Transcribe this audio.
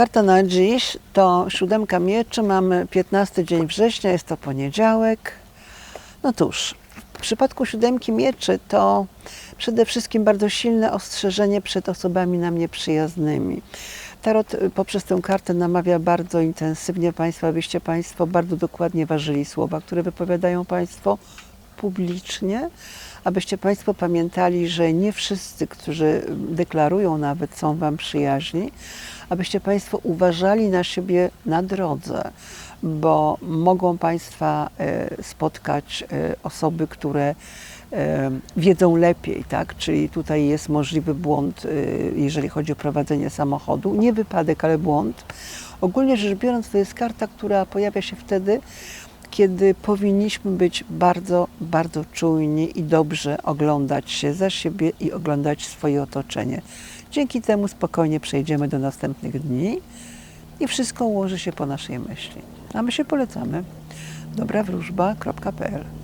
Karta na dziś to siódemka mieczy, mamy 15 dzień września, jest to poniedziałek. No cóż, w przypadku siódemki mieczy to przede wszystkim bardzo silne ostrzeżenie przed osobami nam nieprzyjaznymi. Tarot y, poprzez tę kartę namawia bardzo intensywnie Państwa, abyście Państwo bardzo dokładnie ważyli słowa, które wypowiadają Państwo publicznie, abyście Państwo pamiętali, że nie wszyscy, którzy deklarują nawet, są Wam przyjaźni, abyście Państwo uważali na siebie na drodze, bo mogą Państwa e, spotkać e, osoby, które e, wiedzą lepiej, tak? Czyli tutaj jest możliwy błąd, jeżeli chodzi o prowadzenie samochodu. Nie wypadek, ale błąd. Ogólnie rzecz biorąc, to jest karta, która pojawia się wtedy, kiedy powinniśmy być bardzo, bardzo czujni i dobrze oglądać się za siebie i oglądać swoje otoczenie. Dzięki temu spokojnie przejdziemy do następnych dni i wszystko ułoży się po naszej myśli. A my się polecamy. dobrawróżba.pl